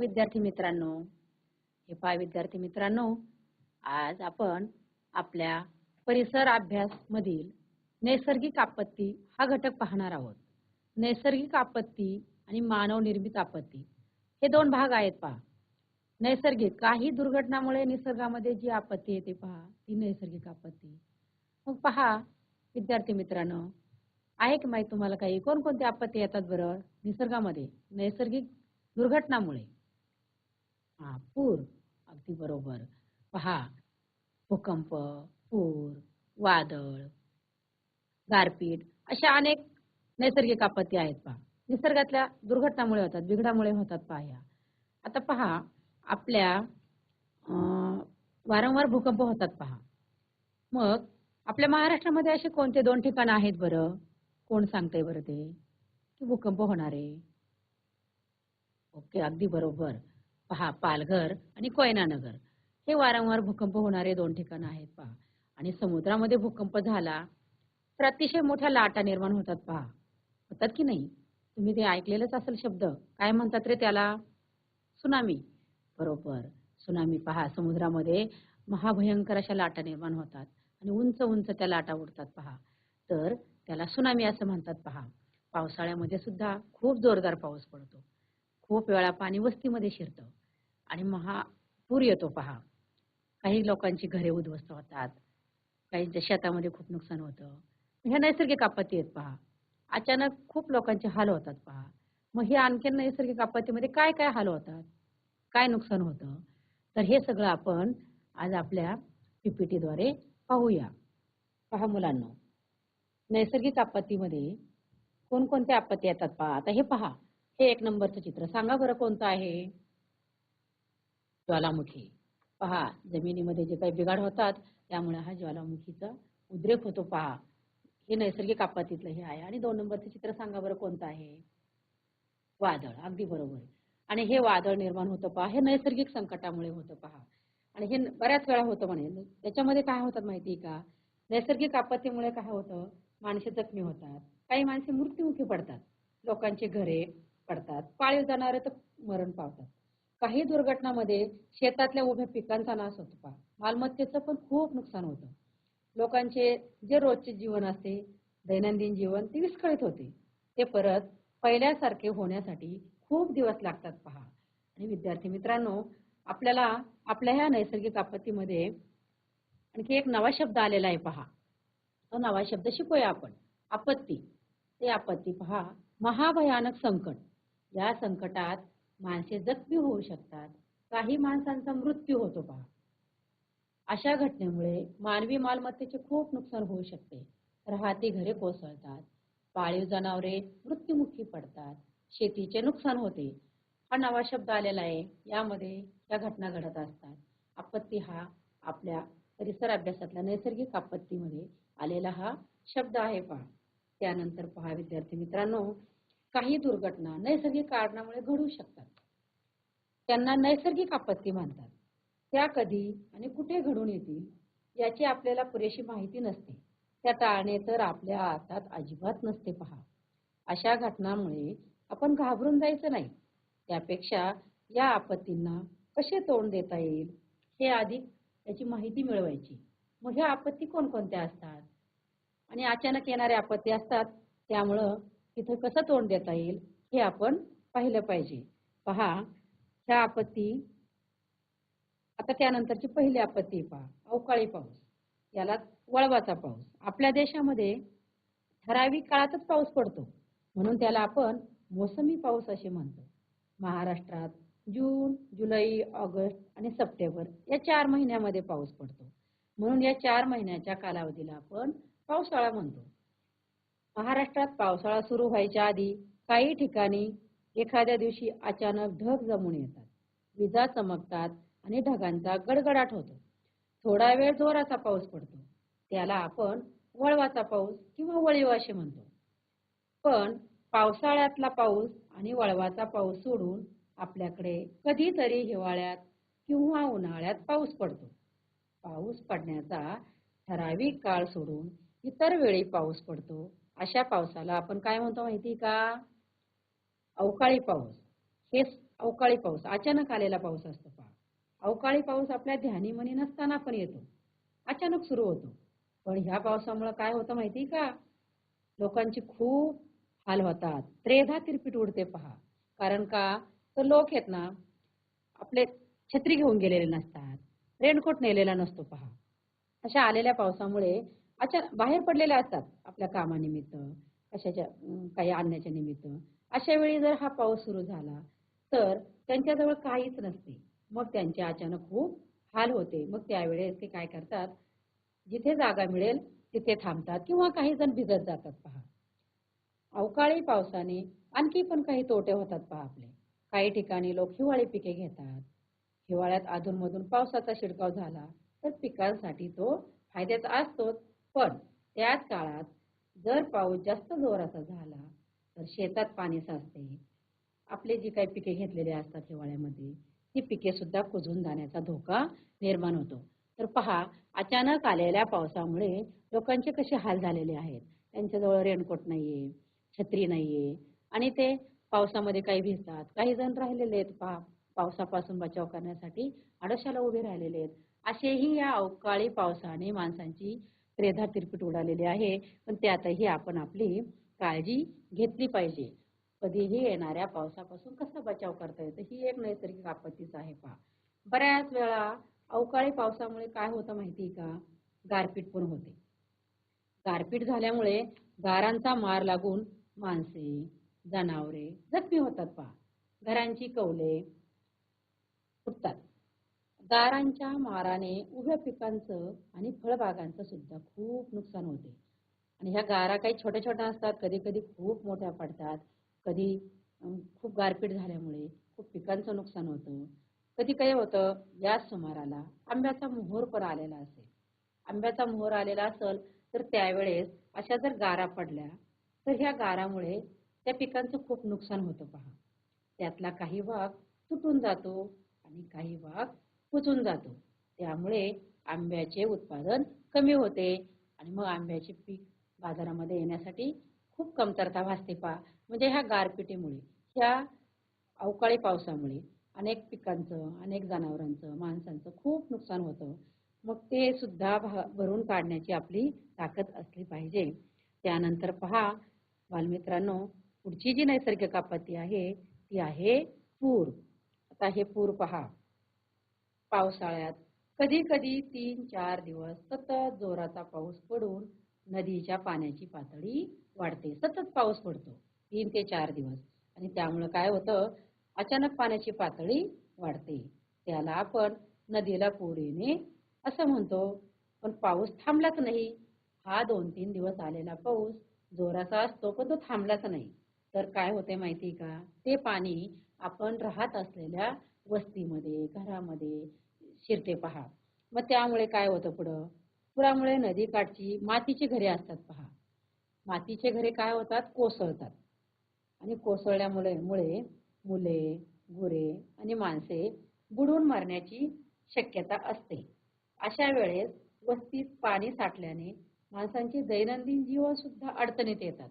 विद्यार्थी मित्रांनो हे पहा विद्यार्थी मित्रांनो आज आपण आपल्या परिसर अभ्यास मधील नैसर्गिक आपत्ती हा घटक पाहणार आहोत. नैसर्गिक आपत्ती आणि मानव निर्मित आपत्ती हे दोन भाग आहेत पहा. नैसर्गिक काही दुर्घटनामुळे निसर्गामध्ये जी आपत्ती येते पहा ती नैसर्गिक आपत्ती. मग पहा विद्यार्थी मित्रांनो आहे की माहीत तुम्हाला काही कोणकोणती आपत्ती येतात बरं? निसर्गामध्ये नैसर्गिक दुर्घटनामुळे. हा पूर. अगदी बरोबर. पहा भूकंप पूर वादळ गारपीट अशा अनेक नैसर्गिक आपत्ती आहेत पहा. निसर्गातल्या दुर्घटनामुळे होतात बिघडामुळे होतात पहा आता पहा आपल्या वारंवार भूकंप होतात पहा. मग आपल्या महाराष्ट्रामध्ये असे कोणते दोन ठिकाण आहेत बरं? कोण सांगतंय बरं ते? की भूकंप होणार. आहे ओके अगदी बरोबर. पहा पालघर आणि कोयनानगर. हे वारंवार भूकंप होणारे दोन ठिकाणं आहेत पहा. आणि समुद्रामध्ये भूकंप झाला तर अतिशय मोठ्या लाटा निर्माण होतात पहा. होतात की नाही? तुम्ही ते ऐकलेलंच असेल शब्द. काय म्हणतात रे त्याला? सुनामी. बरोबर. सुनामी पहा समुद्रामध्ये महाभयंकर अशा लाटा निर्माण होतात आणि उंच उंच त्या लाटा उडतात पहा. तर त्याला सुनामी असं म्हणतात पहा. पावसाळ्यामध्ये सुद्धा खूप जोरदार पाऊस पडतो. खूप वेळा पाणी वस्तीमध्ये शिरतं. आणि महा पूर येतो पहा. काही लोकांची घरे उद्ध्वस्त होतात. काहींच्या शेतामध्ये खूप नुकसान होतं. ह्या नैसर्गिक आपत्ती आहेत पहा. अचानक खूप लोकांचे हाल होतात पहा. मग हे आणखीन नैसर्गिक आपत्तीमध्ये काय काय हाल होतात? काय नुकसान होतं? तर हे सगळं आपण आज आपल्या पीपीटीद्वारे पाहूया. पहा मुलांना नैसर्गिक आपत्तीमध्ये कोणकोणत्या आपत्ती येतात पहा. आता हे पहा. हे एक नंबरचं चित्र. सांगा बरं कोणतं आहे? ज्वालामुखी. पहा जमिनीमध्ये जे काही बिघाड होतात त्यामुळे हा ज्वालामुखीचा उद्रेक होतो. पहा हे नैसर्गिक आपत्तीतलं हे आहे. आणि दोन नंबरचं चित्र सांगा बरं कोणतं आहे? वादळ अगदी बरोबर. आणि हे वादळ निर्माण होतं पहा हे नैसर्गिक संकटामुळे होतं पहा. आणि हे बऱ्याच वेळा होतं म्हणे. त्याच्यामध्ये काय होतात माहिती आहे का? नैसर्गिक आपत्तीमुळे काय होतं? माणसे जखमी होतात. काही माणसे मृत्युमुखी पडतात. लोकांची घरे पडतात. पाळीव जाणारे तर मरण पावतात. काही दुर्घटनामध्ये शेतातल्या उभ्या पिकांचा नाश होतो पहा. मालमत्तेचं पण खूप नुकसान होतं. लोकांचे जे रोजचे जीवन असते दैनंदिन जीवन ते विस्कळीत होते. ते परत पहिल्यासारखे होण्यासाठी खूप दिवस लागतात पहा. आणि विद्यार्थी मित्रांनो आपल्याला आपल्या ह्या नैसर्गिक आपत्तीमध्ये आणखी एक नवा शब्द आलेला आहे पहा. तो नवा शब्द शिकूया आपण. आपत्ती. ते आपत्ती पहा. महाभयानक संकट. या संकटात माणसे जखमी होऊ शकतात. काही माणसांचा मृत्यू होतो पहा. अशा घटनेमुळे मानवी मालमत्तेचे खूप नुकसान होऊ शकते. राहती घरे कोसळतात. पाळीव जनावरे मृत्युमुखी पडतात. शेतीचे नुकसान होते. हा नवा शब्द आलेला आहे. यामध्ये या घटना घडत असतात. आपत्ती हा आपल्या परिसर अभ्यासातल्या नैसर्गिक आपत्तीमध्ये आलेला हा शब्द आहे पहा. त्यानंतर पहा विद्यार्थी मित्रांनो काही दुर्घटना नैसर्गिक कारणामुळे घडू शकतात. त्यांना नैसर्गिक आपत्ती म्हणतात त्या कधी आणि कुठे घडून येतील याची आपल्याला पुरेशी माहिती नसते. त्या टाळणे तर आपल्या हातात अजिबात नसते पहा. अशा घटनांमुळे आपण घाबरून जायचं नाही. त्यापेक्षा या आपत्तींना कसे तोंड देता येईल हे आधी त्याची माहिती मिळवायची. मग ह्या आपत्ती कोणकोणत्या असतात? आणि अचानक येणाऱ्या आपत्ती असतात त्यामुळं तिथं कसं तोंड देता येईल हे आपण पाहिलं पाहिजे. पहा ह्या आपत्ती आता त्यानंतरची पहिली आपत्ती पहा अवकाळी पाऊस याला वळवाचा पाऊस. आपल्या देशामध्ये ठराविक काळातच पाऊस पडतो म्हणून त्याला आपण मोसमी पाऊस असे म्हणतो. महाराष्ट्रात जून जुलै ऑगस्ट आणि सप्टेंबर या चार महिन्यामध्ये पाऊस पडतो. म्हणून या चार महिन्याच्या कालावधीला आपण पावसाळा म्हणतो. महाराष्ट्रात पावसाळा सुरू व्हायच्या आधी काही ठिकाणी एखाद्या दिवशी अचानक ढग जमून येतात. विजा चमकतात आणि ढगांचा गडगडाट होतो. थोडा वेळ जोराचा पाऊस पडतो. त्याला आपण वळवाचा पाऊस किंवा वळीव असे म्हणतो. पण पावसाळ्यातला पाऊस आणि वळवाचा पाऊस सोडून आपल्याकडे कधीतरी हिवाळ्यात किंवा उन्हाळ्यात पाऊस पडतो. पाऊस पडण्याचा ठराविक काळ सोडून इतर वेळी पाऊस पडतो अशा पावसाला आपण काय म्हणतो माहिती का? अवकाळी पाऊस. हे अवकाळी पाऊस अचानक आलेला पाऊस असतो पहा. अवकाळी पाऊस आपल्या ध्यानीमनी नसताना पण येतो. अचानक सुरू होतो. पण ह्या पावसामुळे काय होतं माहिती का? लोकांची खूप हाल होतात. त्रेधा तिरपीट उडते पहा. कारण का? तर लोक आहेत ना आपले छत्री घेऊन गेलेले नसतात. रेनकोट नेलेला नसतो पहा. अशा आलेल्या पावसामुळे अचानक बाहेर पडलेले असतात आपल्या कामानिमित्त कशाच्या काही आणण्याच्या निमित्त. अशा वेळी जर हा पाऊस सुरू झाला तर त्यांच्याजवळ काहीच नसते. मग त्यांचे अचानक खूप हाल होते. मग त्यावेळेस ते काय करतात? जिथे जागा मिळेल तिथे थांबतात किंवा काही जण भिजत जातात पहा. अवकाळी पावसाने आणखी पण काही तोटे होतात पहा आपले. काही ठिकाणी लोक हिवाळी पिके घेतात. हिवाळ्यात अधूनमधून पावसाचा शिडकाव झाला तर पिकांसाठी तो फायद्याचा असतोच. पण त्याच काळात जर पाऊस जास्त जोराचा झाला तर शेतात पाणी साचते. आपले जी काही पिके घेतलेली असतात हिवाळ्यामध्ये ती पिके सुद्धा कुजून जाण्याचा धोका निर्माण होतो. तर पहा अचानक आलेल्या पावसामुळे लोकांचे कसे हाल झालेले आहेत? त्यांच्याजवळ रेनकोट नाहीये छत्री नाहीये आणि ते पावसामध्ये काही भिजतात. काही जण राहिलेले आहेत पहा पावसापासून बचाव करण्यासाठी आडशाला उभे राहिलेले आहेत. असेही या अवकाळी पावसाने माणसांची त्रेधा तिरपीट उडालेली आहे. पण त्यातही आपण आपली काळजी घेतली पाहिजे. कधीही येणाऱ्या पावसापासून कसा बचाव करता येतो ही एक नैसर्गिक आपत्तीच आहे पहा. बऱ्याच वेळा अवकाळी पावसामुळे काय होतं माहिती का? गारपीट पण होते. गारपीट झाल्यामुळे गारांचा मार लागून माणसे जनावरे जखमी होतात पहा. घरांची कौले फुटतात. गारांच्या माराने उभ्या पिकांचं आणि फळबागांचं सुद्धा खूप नुकसान होते. आणि ह्या गारा काही छोट्या छोट्या असतात कधी कधी खूप मोठ्या पडतात कधी खूप गारपीट झाल्यामुळे खूप पिकांचं नुकसान होतं. कधी काय होतं याच सुमाराला आंब्याचा मोहर पण आलेला असेल. आंब्याचा मोहर आलेला असेल तर त्यावेळेस अशा जर गारा पडल्या तर ह्या गारामुळे त्या पिकांचं खूप नुकसान होतं पहा. त्यातला काही भाग तुटून जातो आणि काही भाग कुचून जातो. त्यामुळे आंब्याचे उत्पादन कमी होते आणि मग आंब्याचे पीक बाजारामध्ये येण्यासाठी खूप कमतरता भासते पहा म्हणजे ह्या गारपिटीमुळे ह्या अवकाळी पावसामुळे अनेक पिकांचं अनेक जनावरांचं माणसांचं खूप नुकसान होतं. मग ते सुद्धा भा- भरून काढण्याची आपली ताकद असली पाहिजे. त्यानंतर पहा बालमित्रांनो पुढची जी नैसर्गिक आपत्ती आहे ती आहे पूर. आता हे पूर पहा. पावसाळ्यात. कधी कधी तीन चार दिवस सतत जोराचा पाऊस पडून नदीच्या पाण्याची पातळी वाढते. सतत पाऊस पडतो. तीन ते चार दिवस. आणि त्यामुळं काय होतं? अचानक पाण्याची पातळी वाढते. त्याला आपण नदीला पूर येणे असं म्हणतो. पण पाऊस थांबलाच नाही. हा दोन तीन दिवस आलेला पाऊस जोराचा असतो पण तो थांबलाच नाही. तर काय होते माहिती का? ते पाणी आपण राहत असलेल्या वस्तीमध्ये घरामध्ये शिरते पहा. मग त्यामुळे काय होतं पुढं? पुरामुळे नदीकाठची मातीची घरे असतात पहा. मातीचे घरे काय होतात? कोसळतात. आणि कोसळल्यामुळे मुळे मुले गुरे आणि माणसे बुडून मरण्याची शक्यता असते. अशा वेळेस वस्तीत पाणी साठल्याने माणसांचे दैनंदिन जीवन सुद्धा अडचणीत येतात.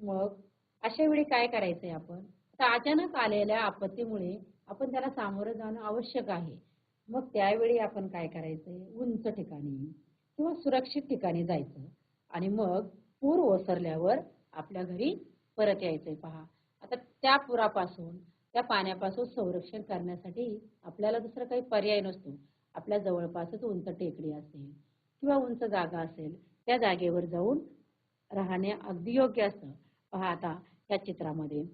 मग अशा वेळी काय करायचंय आपण? तर अचानक आलेल्या आपत्तीमुळे आपण त्याला सामोरं जाणं आवश्यक आहे. मग त्यावेळी आपण काय करायचंय उंच ठिकाणी किंवा सुरक्षित ठिकाणी जायचं. आणि मग पूर ओसरल्यावर आपल्या घरी परत यायचंय. पहा. आता त्या पुरापासून त्या पाण्यापासून संरक्षण करण्यासाठी आपल्याला दुसरा काही पर्याय नसतो. आपल्या जवळपासच उंच टेकडी असेल किंवा उंच जागा असेल त्या जागेवर जाऊन राहणे अगदी योग्य असतं. पहा आता या चित्रामध्ये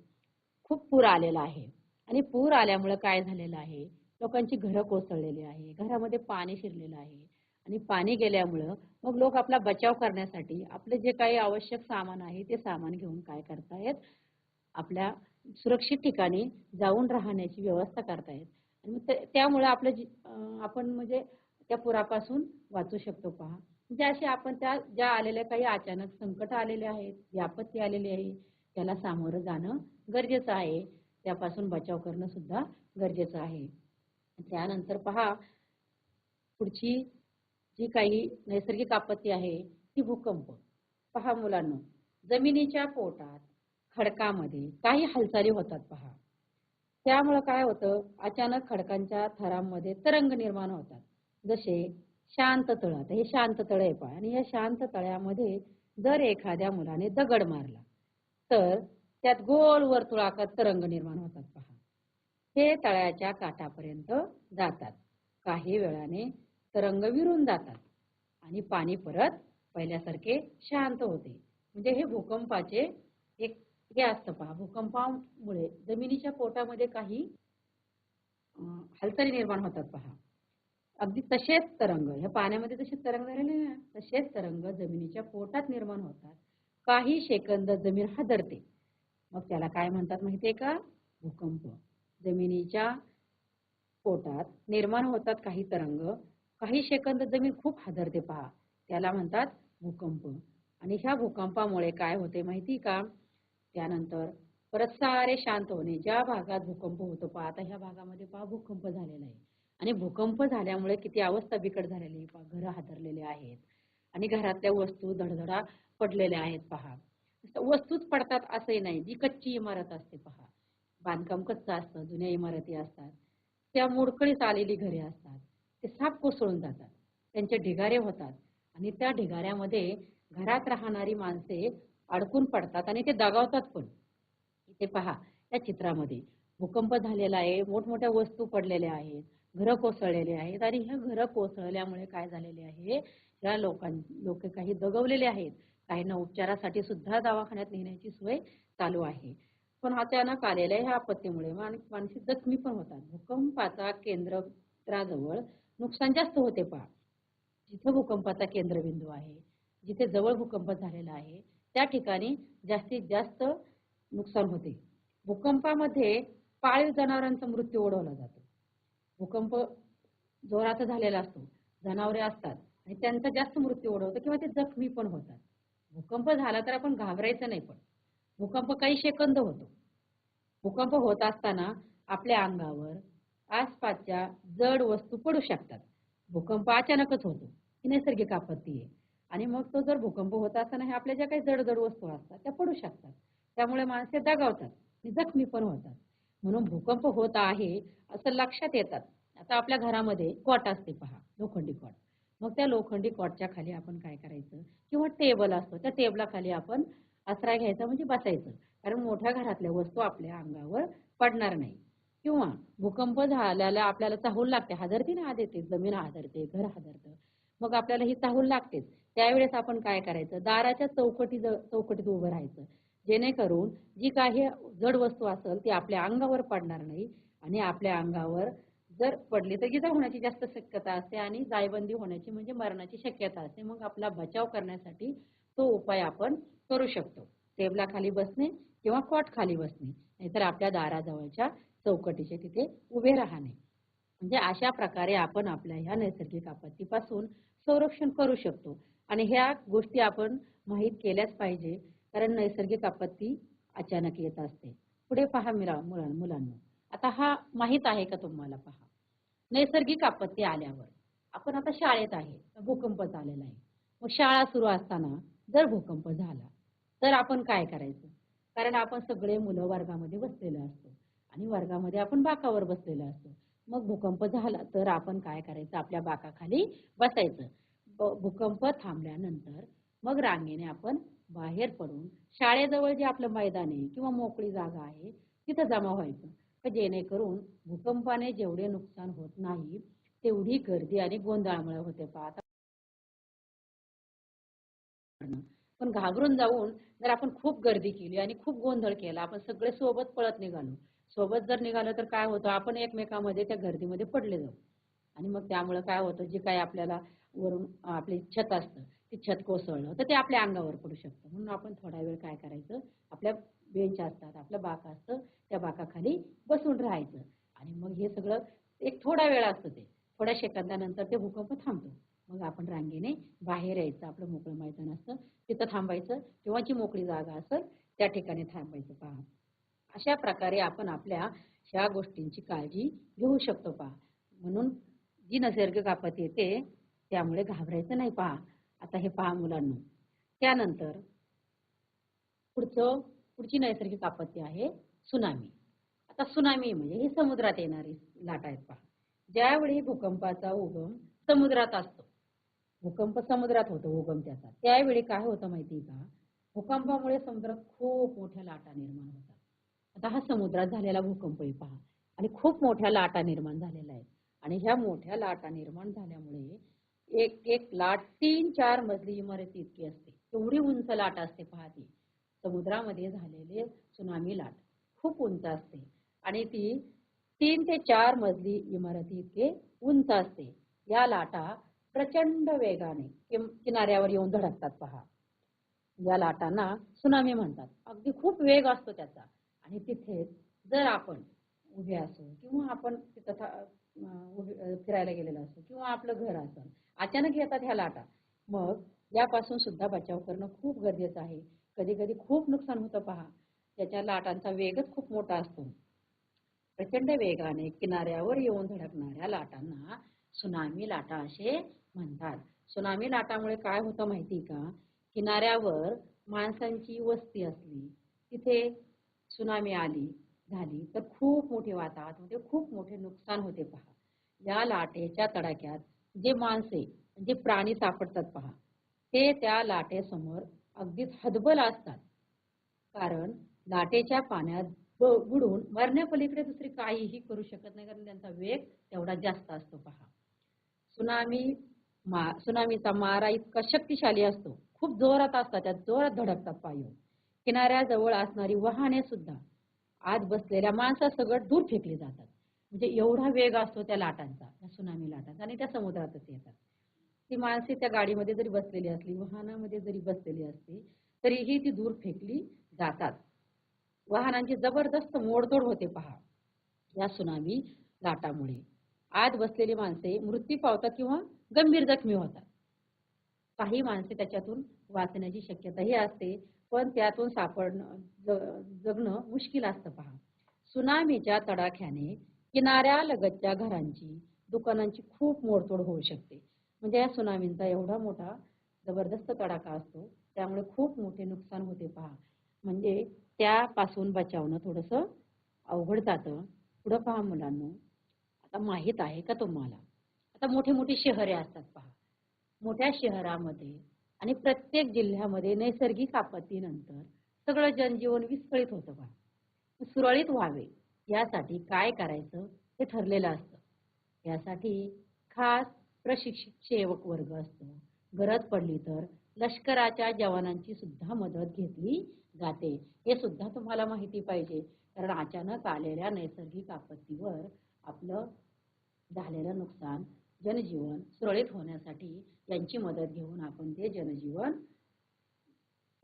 खूप पूर आलेला आहे. आणि पूर आल्यामुळे काय झालेलं आहे? लोकांची घरं कोसळलेली आहे घरामध्ये पाणी शिरलेलं आहे. आणि पाणी गेल्यामुळं मग लोक आपला बचाव करण्यासाठी आपले जे काही आवश्यक सामान आहे ते सामान घेऊन काय करतायत? आपल्या सुरक्षित ठिकाणी जाऊन राहण्याची व्यवस्था करतायत. आणि मग त्यामुळे आपलं जी- आपण म्हणजे त्या पुरापासून वाचू शकतो पहा म्हणजे असे आपण त्या ज्या आलेल्या काही अचानक संकट आलेले आहेत जी आपत्ती आलेली आहे त्याला सामोरं जाणं गरजेचं आहे. त्यापासून बचाव करणं सुद्धा गरजेचं आहे. त्यानंतर पहा पुढची जी काही नैसर्गिक आपत्ती आहे ती भूकंप. पहा मुलांनो जमिनीच्या पोटात खडकामध्ये काही हालचाली होतात पहा. त्यामुळं काय होतं अचानक खडकांच्या थरांमध्ये तरंग निर्माण होतात. जसे शांत तळ आता हे शांत तळ आहे पहा. आणि या शांत तळ्यामध्ये जर एखाद्या मुलाने दगड मारला तर त्यात गोल वर्तुळाकार तरंग निर्माण होतात पहा. हे तळ्याच्या काठापर्यंत जातात. काही वेळाने तरंग विरून जातात आणि पाणी परत पहिल्यासारखे शांत होते. म्हणजे हे भूकंपाचे एक हे असतं पहा. भूकंपामुळे जमिनीच्या पोटामध्ये काही हालचाली निर्माण होतात पहा. अगदी तसेच तरंग. ह्या पाण्यामध्ये जसे तरंग झालेले ना? तसेच तरंग जमिनीच्या पोटात निर्माण होतात. काही सेकंद जमीन हादरते. मग त्याला काय म्हणतात माहितीये का? भूकंप. जमिनीच्या पोटात निर्माण होतात काही तरंग. काही सेकंद जमीन खूप हादरते पहा. त्याला म्हणतात भूकंप. आणि ह्या भूकंपामुळे काय होते माहिती का? त्यानंतर परत सारे शांत होणे. ज्या भागात भूकंप होतो पहा. आता ह्या भागामध्ये पहा भूकंप झालेला आहे. आणि भूकंप झाल्यामुळे किती अवस्था बिकट झालेली आहे पहा. घरं हादरलेले आहेत. आणि घरातल्या वस्तू धडधडा पडलेल्या आहेत पहा. वस्तूच पडतात असंही नाही. जी कच्ची इमारत असते पहा. बांधकाम कच्चं असतं जुन्या इमारती असतात. त्या मोडकळीस आलेली घरे असतात. ते साप कोसळून जातात. त्यांचे ढिगारे होतात. आणि त्या ढिगाऱ्यामध्ये घरात राहणारी माणसे अडकून पडतात आणि ते दगावतात पण. इथे पहा या चित्रामध्ये भूकंप झालेला आहे मोठमोठ्या वस्तू पडलेल्या आहेत घरं कोसळलेले आहेत. आणि ह्या घरं कोसळल्यामुळे काय झालेले आहे? या लोकां लोक काही दगवलेले आहेत. काहींना उपचारासाठी सुद्धा दवाखान्यात नेण्याची सोय चालू आहे. पण अचानक आलेल्या ह्या आपत्तीमुळे मानसिक जखमी पण होतात. भूकंपाचा केंद्राजवळ नुकसान जास्त होते पहा. जिथं भूकंपाचा केंद्रबिंदू आहे जिथे जवळ भूकंप झालेला आहे त्या ठिकाणी जास्तीत जास्त नुकसान होते. भूकंपामध्ये पाळीव जनावरांचा मृत्यू ओढवला जातो. भूकंप जोराचा झालेला असतो. जनावरे असतात आणि त्यांचा जास्त मृत्यू ओढवतो किंवा ते जखमी पण होतात. भूकंप झाला तर आपण घाबरायचं नाही पण. भूकंप काही सेकंद होतो. भूकंप होत असताना आपल्या अंगावर आसपासच्या जड वस्तू पडू शकतात. भूकंप अचानकच होतो. ही नैसर्गिक आपत्ती आहे. आणि मग तो जर भूकंप होत असताना हे आपल्या ज्या काही जड जड वस्तू असतात त्या पडू शकतात. त्यामुळे माणसे दगावतात आणि जखमी पण होतात. म्हणून भूकंप होत आहे असं लक्षात येतात. आता आपल्या घरामध्ये कॉट असते पहा. लोखंडी कॉट मग त्या लोखंडी कॉटच्या खाली आपण काय करायचं? किंवा टेबल असतो त्या टेबलाखाली आपण आसरा घ्यायचा म्हणजे बसायचं. कारण मोठ्या घरातल्या वस्तू आपल्या अंगावर पडणार नाही. किंवा भूकंप झाल्याला आपल्याला चाहूल लागते. हादरते ना आदरते. जमीन हादरते घर हादरतं. मग आपल्याला ही चाहूल लागतेच. त्यावेळेस आपण काय करायचं? दाराच्या चौकटी चौकटीत उभं राहायचं. जेणेकरून जी काही जड वस्तू असेल ती आपल्या अंगावर पडणार नाही आणि आपल्या अंगावर जर पडली तर इजा होण्याची जास्त शक्यता असते आणि जायबंदी होण्याची म्हणजे मरणाची शक्यता असते. मग आपला बचाव करण्यासाठी तो उपाय आपण करू शकतो. टेबलाखाली बसणे किंवा कॉट खाली बसणे नाहीतर आपल्या दाराजवळच्या चौकटीचे तिथे उभे राहणे. म्हणजे अशा प्रकारे आपण आपल्या ह्या नैसर्गिक आपत्तीपासून संरक्षण करू शकतो. आणि ह्या गोष्टी आपण माहीत केल्याच पाहिजे कारण नैसर्गिक आपत्ती अचानक येत असते. पुढे पहा मिरा मुलां मुलांना. आता हा माहीत आहे का तुम्हाला पहा? नैसर्गिक आपत्ती आल्यावर. आपण आता शाळेत आहे भूकंप झालेला आहे. मग शाळा सुरू असताना जर भूकंप झाला तर आपण काय करायचं? कारण आपण सगळे मुलं वर्गामध्ये बसलेलो असतो आणि वर्गामध्ये आपण बाकावर बसलेलो असतो. मग भूकंप झाला तर आपण काय करायचं? आपल्या बाकाखाली बसायचं. भूकंप थांबल्यानंतर मग रांगेने आपण बाहेर पडून शाळेजवळ जे आपलं मैदान आहे किंवा मोकळी जागा आहे तिथं जमा व्हायचं. जेणेकरून भूकंपाने जेवढे नुकसान होत नाही तेवढी गर्दी आणि गोंधळामुळे होते. पाहता पण घाबरून जाऊन जर आपण खूप गर्दी केली आणि खूप गोंधळ केला आपण सगळे सोबत पळत निघालो. सोबत जर निघालं तर काय होतं? आपण एकमेकांमध्ये त्या गर्दीमध्ये पडले जाऊ. आणि मग त्यामुळे काय होतं? जे काही आपल्याला वरून आपले छत असतं छत कोसळलं तर ते आपल्या अंगावर पडू शकतं. म्हणून आपण थोडा वेळ काय करायचं? आपल्या बेंच असतात आपलं बाक असतं त्या बाकाखाली बसून राहायचं. आणि मग हे सगळं एक थोडा वेळ असतं ते. थोड्या सेकंदानंतर ते भूकंप थांबतो. मग आपण रांगेने बाहेर यायचं आपलं मोकळं मैदान असतं. तिथं थांबायचं. किंवा जी मोकळी जागा असेल त्या ठिकाणी थांबायचं. पहा. अशा प्रकारे आपण आपल्या ह्या गोष्टींची काळजी घेऊ शकतो पहा. म्हणून जी नैसर्गिक आपत्ती येते त्यामुळे घाबरायचं नाही पहा. आता हे पहा मुलांना. त्यानंतर पुढचं पुढची नैसर्गिक आपत्ती आहे सुनामी. आता सुनामी म्हणजे ही समुद्रात येणारी लाटा आहेत पहा. ज्यावेळी भूकंपाचा उगम समुद्रात असतो. भूकंप समुद्रात होतो उगम त्याचा. त्यावेळी काय होतं माहिती का? भूकंपामुळे समुद्रात खूप मोठ्या लाटा निर्माण होतात. आता हा समुद्रात झालेला भूकंप आहे पहा. आणि खूप मोठ्या लाटा निर्माण झालेल्या आहेत. आणि ह्या मोठ्या लाटा निर्माण झाल्यामुळे एक एक लाट तीन चार मजली इमारती इतकी असते. एवढी उंच लाट असते पहा ती समुद्रामध्ये झालेले सुनामी लाट खूप उंच असते. आणि ती तीन ते चार मजली इमारती इतके उंच असते. या लाटा प्रचंड वेगाने किम- किनाऱ्यावर येऊन धडकतात पहा. या लाटांना सुनामी म्हणतात. अगदी खूप वेग असतो त्याचा. आणि तिथे जर आपण उभे असू किंवा आपण तिथं फिरायला गेलेला असो किंवा आपलं घर असेल अचानक येतात ह्या लाटा. मग यापासून सुद्धा बचाव करणं खूप गरजेचं आहे. कधी कधी खूप नुकसान होतं पहा. त्याच्या लाटांचा वेगच खूप मोठा असतो. प्रचंड वेगाने किनाऱ्यावर येऊन धडकणाऱ्या लाटांना सुनामी लाटा असे म्हणतात. सुनामी लाटामुळे काय होतं माहिती का? किनाऱ्यावर माणसांची वस्ती असली तिथे सुनामी आली झाली तर खूप मोठे वातावरणामध्ये खूप मोठे नुकसान होते पहा. या लाटेच्या तडाख्यात जे माणसे जे प्राणी सापडतात पहा ते त्या लाटेसमोर अगदीच हदबल असतात. कारण लाटेच्या पाण्यात बुडून मरण्यापलीकडे दुसरी काहीही करू शकत नाही कारण त्यांचा वेग तेवढा जास्त असतो पहा. सुनामी मा सुनामीचा मारा इतका शक्तिशाली असतो. खूप जोरात असतात त्यात जोरात धडकतात पायी. किनाऱ्याजवळ असणारी वाहने सुद्धा आत बसलेल्या माणसासगट दूर फेकली जातात. म्हणजे एवढा वेग असतो त्या लाटांचा त्या सुनामी लाटांचा. आणि त्या समुद्रातच येतात. ती माणसे त्या गाडीमध्ये जरी बसलेली असली वाहनामध्ये जरी बसलेली असली तरीही ती दूर फेकली जातात. वाहनांची जबरदस्त मोडतोड होते पहा या सुनामी लाटामुळे. आत बसलेली माणसे मृत्यू पावतात किंवा गंभीर जखमी होतात. काही माणसे त्याच्यातून वाचण्याची शक्यताही असते. पण त्यातून सापडणं जगणं मुश्किल असतं पहा. सुनामीच्या तडाख्याने किनाऱ्यालगतच्या घरांची दुकानांची खूप मोडतोड होऊ शकते. म्हणजे या सुनामींचा एवढा मोठा जबरदस्त तडाखा असतो त्यामुळे खूप मोठे नुकसान होते पहा. म्हणजे त्यापासून बचावणं थोडंसं अवघड जातं. पुढं पहा मुलांनो. आता माहीत आहे का तुम्हाला? आता मोठी मोठी शहरे असतात पहा. मोठ्या शहरामध्ये आणि प्रत्येक जिल्ह्यामध्ये नैसर्गिक आपत्तीनंतर सगळं जनजीवन विस्कळीत होतं पहा सुरळीत व्हावे यासाठी काय करायचं हे ठरलेलं असतं. यासाठी खास प्रशिक्षित सेवक वर्ग असतो. गरज पडली तर लष्कराच्या जवानांची सुद्धा मदत घेतली जाते. हे सुद्धा तुम्हाला माहिती पाहिजे. कारण अचानक आलेल्या नैसर्गिक आपत्तीवर आपलं झालेलं नुकसान जनजीवन सुरळीत होण्यासाठी त्यांची मदत घेऊन आपण ते जनजीवन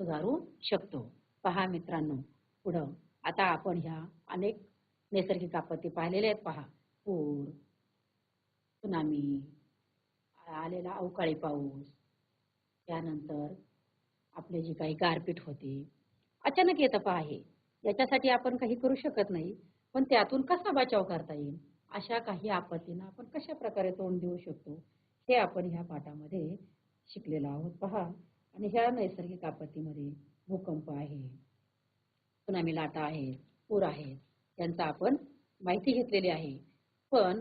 सुधारू शकतो. पहा मित्रांनो पुढं. आता आपण ह्या अनेक नैसर्गिक आपत्ती पाहिलेल्या आहेत. पहा. पूर सुनामी आलेला अवकाळी पाऊस. त्यानंतर आपले जी काही गारपीट होते. अचानक येतं पहा हे. याच्यासाठी आपण काही करू शकत नाही. पण त्यातून कसा बचाव करता येईल? अशा काही आपत्तींना आपण कशा प्रकारे तोंड देऊ शकतो? हे आपण ह्या पाठामध्ये शिकलेलो आहोत. पहा आणि ह्या नैसर्गिक आपत्तीमध्ये भूकंप आहे सुनामी लाटा आहेत पूर आहेत यांचा आपण माहिती घेतलेली आहे. पण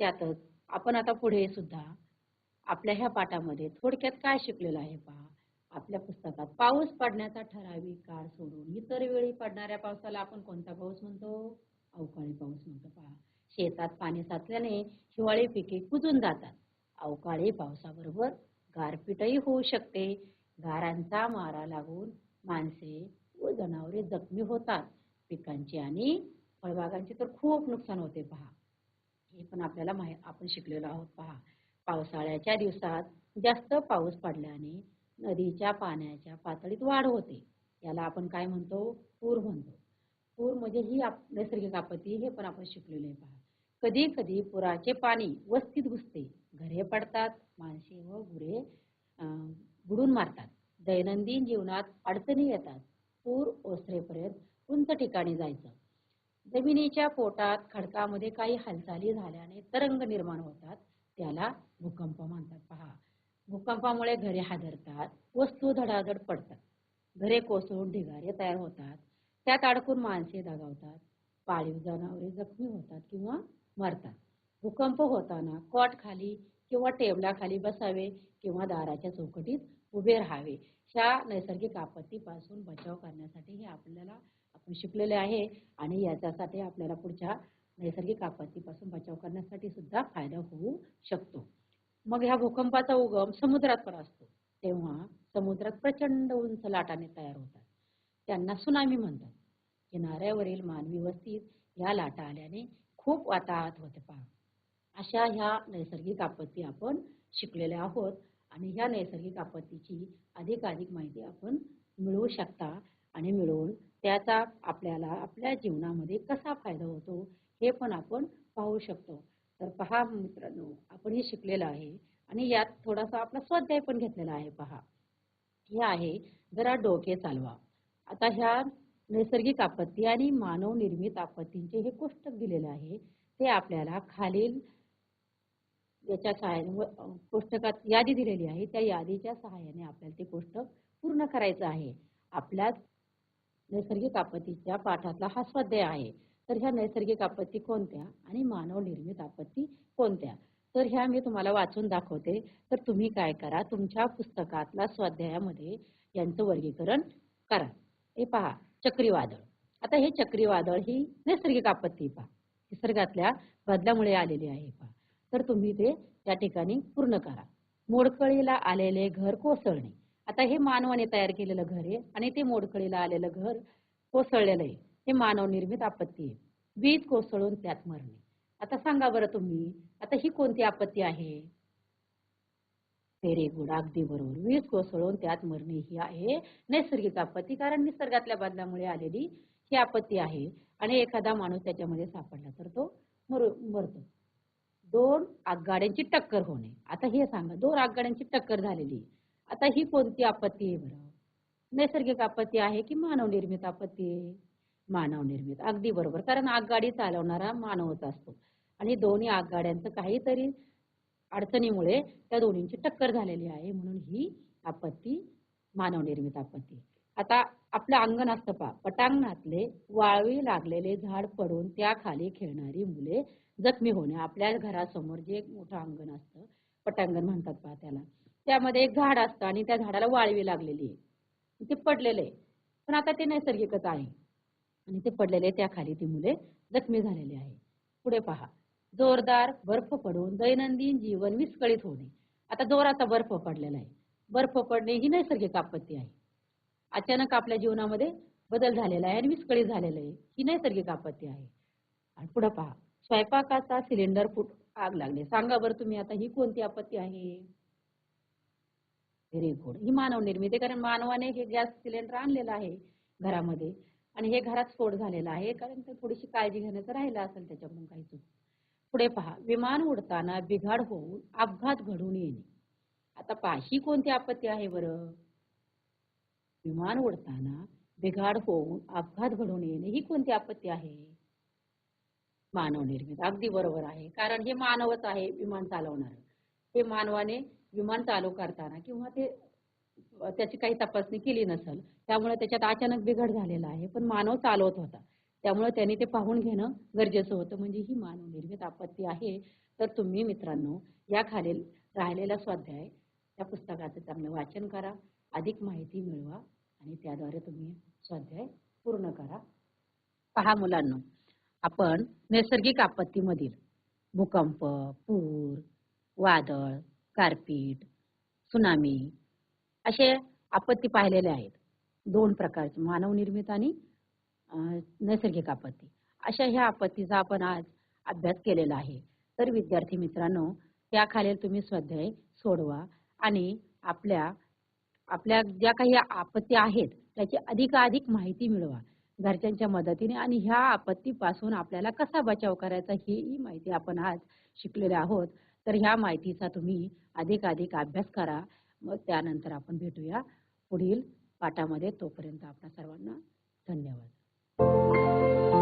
त्यातच आपण आता पुढे सुद्धा आपल्या ह्या पाठामध्ये थोडक्यात काय शिकलेलं आहे पहा. आपल्या पुस्तकात पाऊस पडण्याचा ठराविक काळ सोडून इतर वेळी पडणाऱ्या पावसाला आपण कोणता पाऊस म्हणतो? अवकाळी पाऊस म्हणतो पहा. शेतात पाणी साचल्याने हिवाळी पिके कुजून जातात. अवकाळी पावसाबरोबर गारपीटही होऊ शकते. गारांचा मारा लागून माणसे व जनावरे जखमी होतात. पिकांची आणि फळबागांचे तर खूप नुकसान होते पहा. हे पण आपल्याला माहि आपण शिकलेलो आहोत पहा. पावसाळ्याच्या दिवसात जास्त पाऊस पडल्याने नदीच्या पाण्याच्या पातळीत वाढ होते. याला आपण काय म्हणतो? पूर म्हणतो. पूर म्हणजे ही आप नैसर्गिक आपत्ती हे पण आपण शिकलेलो आहे पहा. कधी कधी पुराचे पाणी वस्तीत घुसते. घरे पडतात माणसे व गुरे बुडून मारतात. दैनंदिन जीवनात अडचणी येतात. पूर ओसरेपर्यंत उंच ठिकाणी जायचं. जमिनीच्या पोटात खडकामध्ये काही हालचाली झाल्याने तरंग निर्माण होतात. त्याला भूकंप म्हणतात पहा भूकंपामुळे घरे हादरतात वस्तू धडाधड पडतात. घरे कोसळून ढिगारे तयार होतात. त्यात अडकून माणसे दगावतात. पाळीव जनावरे जखमी होतात किंवा मरतात. भूकंप होताना कॉट खाली किंवा टेबलाखाली बसावे किंवा दाराच्या चौकटीत उभे राहावे. ह्या नैसर्गिक आपत्तीपासून बचाव करण्यासाठी हे आपल्याला आपण शिकलेले आहे आणि याच्यासाठी आपल्याला पुढच्या नैसर्गिक आपत्तीपासून बचाव करण्यासाठी सुद्धा फायदा होऊ शकतो. मग ह्या भूकंपाचा उगम समुद्रात पण असतो. तेव्हा समुद्रात प्रचंड उंच लाटाने तयार होतात. त्यांना सुनामी म्हणतात. किनाऱ्यावरील मानवी वस्तीत या लाटा आल्याने खूप वाताहत होते पहा. अशा ह्या नैसर्गिक आपत्ती आपण शिकलेल्या आहोत आणि ह्या नैसर्गिक आपत्तीची अधिकाधिक माहिती आपण मिळवू शकता आणि मिळवून त्याचा आपल्याला आपल्या जीवनामध्ये कसा फायदा होतो हे पण आपण पाहू शकतो. तर पहा मित्रांनो आपण हे शिकलेलं आहे आणि यात थोडासा आपला स्वाध्याय पण घेतलेला आहे पहा. हे आहे जरा डोके चालवा. आता ह्या नैसर्गिक आपत्ती आणि मानव निर्मित आपत्तींचे हे कोष्टक दिलेलं आहे ते आपल्याला खालील याच्या सहाय्याने कोष्टकात यादी दिलेली आहे. त्या यादीच्या सहाय्याने आपल्याला ते कोष्ट पूर्ण करायचं आहे. आपल्या नैसर्गिक आपत्तीच्या पाठातला हा स्वाध्याय आहे. तर ह्या नैसर्गिक आपत्ती कोणत्या आणि मानव निर्मित आपत्ती कोणत्या? तर ह्या मी तुम्हाला वाचून दाखवते. तर तुम्ही काय करा तुमच्या पुस्तकातला स्वाध्यायामध्ये यांचं वर्गीकरण करा. हे पहा चक्रीवादळ. आता हे चक्रीवादळ ही नैसर्गिक आपत्ती पहा. निसर्गातल्या बदलामुळे आलेली आहे पहा. तर तुम्ही ते त्या ठिकाणी पूर्ण करा. मोडकळीला आलेले घर कोसळणे. आता हे मानवाने तयार केलेलं घर आहे आणि ते मोडकळीला आलेलं घर कोसळलेलं आहे. हे मानव निर्मित आपत्ती आहे. वीज कोसळून त्यात मरणे. आता सांगा बरं तुम्ही आता ही कोणती आपत्ती आहे? व्हेरी गुड अगदी बरोबर वीज कोसळून त्यात मरणे ही आहे. नैसर्गिक आपत्ती कारण निसर्गातल्या बदलामुळे आलेली ही आपत्ती आहे. आणि एखादा माणूस त्याच्यामध्ये सापडला तर तो मर मरतो. दोन आगगाड्यांची टक्कर होणे. आता हे सांगा दोन आगगाड्यांची टक्कर झालेली आता ही कोणती आपत्ती आहे बरं? नैसर्गिक आपत्ती आहे की मानव निर्मित आपत्ती आहे? मानव निर्मित अगदी बरोबर. कारण आगगाडी चालवणारा मानवच असतो. आणि दोन्ही आगगाड्यांचं काहीतरी अडचणीमुळे त्या दोन्हींची टक्कर झालेली आहे. म्हणून ही आपत्ती मानव निर्मित आपत्ती आता आपलं अंगण असतं पा पटांगणातले वाळवी लागलेले झाड पडून त्याखाली खेळणारी मुले जखमी होणे आपल्या घरासमोर जे एक मोठं अंगण असतं पटांगण म्हणतात पहा त्याला त्यामध्ये एक झाड असतं आणि त्या झाडाला वाळवी लागलेली आहे. ते पडलेलं आहे. पण आता ते नैसर्गिकच आहे. आणि ते पडलेले त्याखाली ती मुले जखमी झालेली आहे. पुढे पहा. जोरदार बर्फ पडून दैनंदिन जीवन विस्कळीत होणे. आता जोराचा बर्फ पडलेला आहे. बर्फ पडणे ही नैसर्गिक आपत्ती आहे. अचानक आपल्या जीवनामध्ये बदल झालेला आहे आणि विस्कळीत झालेला आहे. ही नैसर्गिक आपत्ती आहे. आणि पुढे पहा. स्वयंपाकाचा सिलेंडर फुट आग लागले. सांगा बरं तुम्ही आता ही कोणती आपत्ती आहे? व्हेरी गुड ही मानव निर्मित आहे कारण मानवाने हे गॅस सिलेंडर आणलेला आहे घरामध्ये. आणि हे घरात स्फोट झालेला आहे कारण ते थोडीशी काळजी घेण्याचं राहिलं असेल त्याच्याकडून काही चूक. पुढे पहा. विमान उडताना बिघाड होऊन अपघात घडून येणे. आता पहा ही कोणती आपत्ती आहे बरं? विमान उडताना बिघाड होऊन अपघात घडून येणे ही कोणती आपत्ती आहे? मानव निर्मित. अगदी बरोबर आहे. कारण हे मानवच आहे विमान चालवणार. हे मानवाने विमान चालू करताना किंवा ते त्याची काही तपासणी केली नसेल त्यामुळे त्याच्यात अचानक बिघड झालेला आहे. पण मानव चालवत होता. त्यामुळे त्यांनी ते पाहून घेणं गरजेचं होतं. म्हणजे ही मानव निर्मित आपत्ती आहे. तर तुम्ही मित्रांनो या खालील राहिलेला स्वाध्याय त्या पुस्तकाचं चांगलं वाचन करा अधिक माहिती मिळवा आणि त्याद्वारे तुम्ही स्वाध्याय पूर्ण करा. पहा मुलांना आपण नैसर्गिक आपत्तीमधील भूकंप पूर वादळ गारपीट सुनामी असे आपत्ती पाहिलेले आहेत. दोन प्रकारचे मानव निर्मित आणि नैसर्गिक आपत्ती. अशा ह्या आपत्तीचा आपण आज अभ्यास केलेला आहे. तर विद्यार्थी मित्रांनो त्याखालील तुम्ही स्वाध्याय सोडवा आणि आपल्या आपल्या ज्या काही आपत्ती आहेत त्याची अधिकाधिक माहिती मिळवा. घरच्यांच्या मदतीने आणि ह्या आपत्तीपासून आपल्याला कसा बचाव करायचा ही माहिती आपण आज शिकलेले आहोत. तर ह्या माहितीचा तुम्ही अधिकाधिक अभ्यास करा. मग त्यानंतर आपण भेटूया पुढील पाठामध्ये. तोपर्यंत आपल्या सर्वांना धन्यवाद.